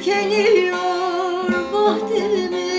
Tükeniyor vahdimiz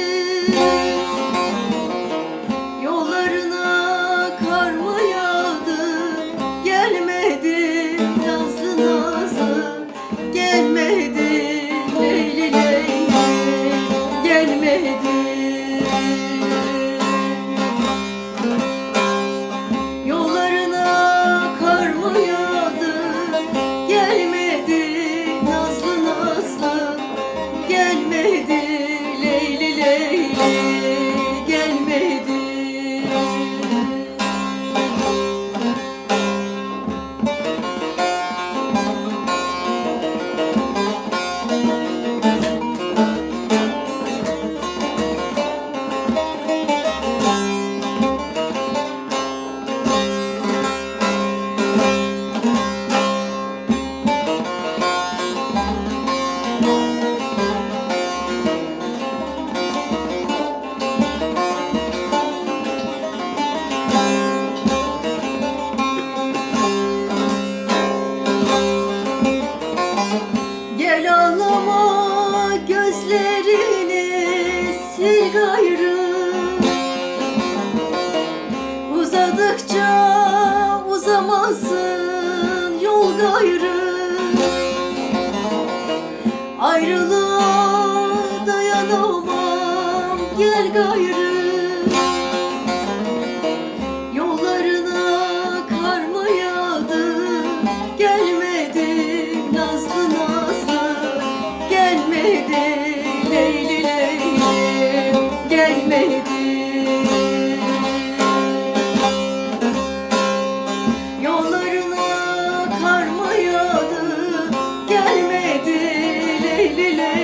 gayrı Ayrılığa dayanamam. Gel gayrı. Yollarına kar mı yağdı gelmedi Nazlı nazlı. Gelmedi söyle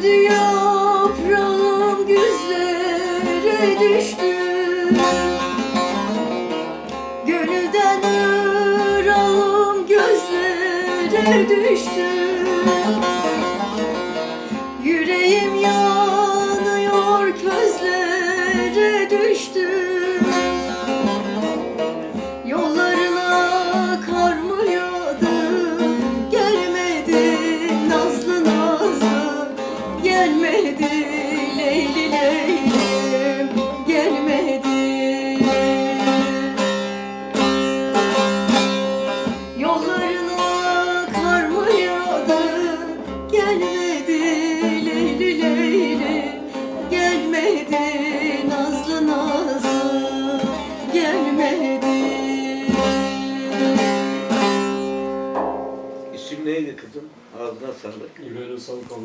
Döküldü yaprağım güzlere düştü. Gönülden ırağım gözlere düştü. Yüreğim yanıyor közlere düştü gelmedi İsim neydi kızım? Ağzına sağlık. İbrahim Savukoğlu.